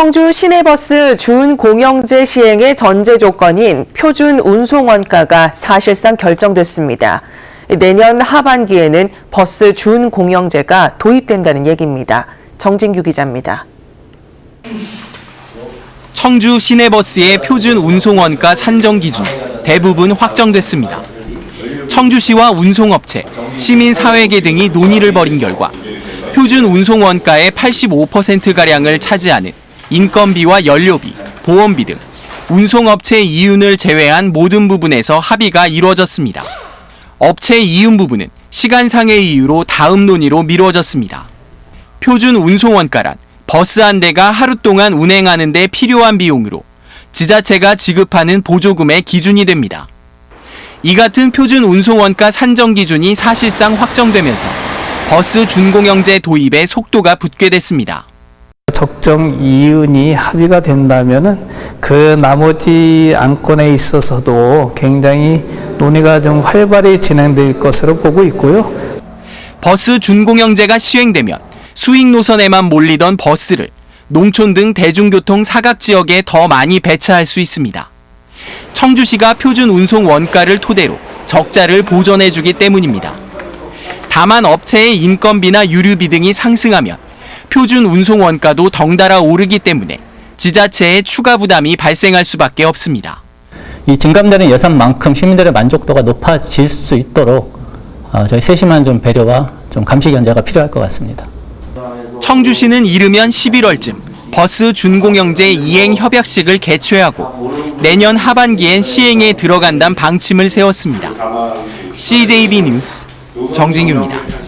청주 시내버스 준공영제 시행의 전제 조건인 표준 운송 원가가 사실상 결정됐습니다. 내년 하반기에는 버스 준공영제가 도입된다는 얘기입니다. 정진규 기자입니다. 청주 시내버스의 표준 운송원가 산정 기준 대부분 확정됐습니다. 청주시와 운송업체, 시민사회계 등이 논의를 벌인 결과 표준 운송원가의 85%가량을 차지하는 인건비와 연료비, 보험비 등 운송업체 이윤을 제외한 모든 부분에서 합의가 이루어졌습니다. 업체 이윤 부분은 시간상의 이유로 다음 논의로 미뤄졌습니다. 표준 운송원가란 버스 한 대가 하루 동안 운행하는 데 필요한 비용으로 지자체가 지급하는 보조금의 기준이 됩니다. 이 같은 표준 운송원가 산정 기준이 사실상 확정되면서 버스 준공영제 도입에 속도가 붙게 됐습니다. 적정 이윤이 합의가 된다면은 그 나머지 안건에 있어서도 굉장히 논의가 좀 활발히 진행될 것으로 보고 있고요. 버스 준공영제가 시행되면 수익 노선에만 몰리던 버스를 농촌 등 대중교통 사각 지역에 더 많이 배차할 수 있습니다. 청주시가 표준 운송 원가를 토대로 적자를 보전해주기 때문입니다. 다만 업체의 인건비나 유류비 등이 상승하면 표준 운송 원가도 덩달아 오르기 때문에 지자체에 추가 부담이 발생할 수밖에 없습니다. 이 증감되는 예산만큼 시민들의 만족도가 높아질 수 있도록 어, 저희 세심한 좀 배려와 좀 감시 견제가 필요할 것 같습니다. 청주시는 이르면 11월쯤 버스 준공영제 이행 협약식을 개최하고 내년 하반기엔 시행에 들어간다는 방침을 세웠습니다. CJB 뉴스 정진규입니다.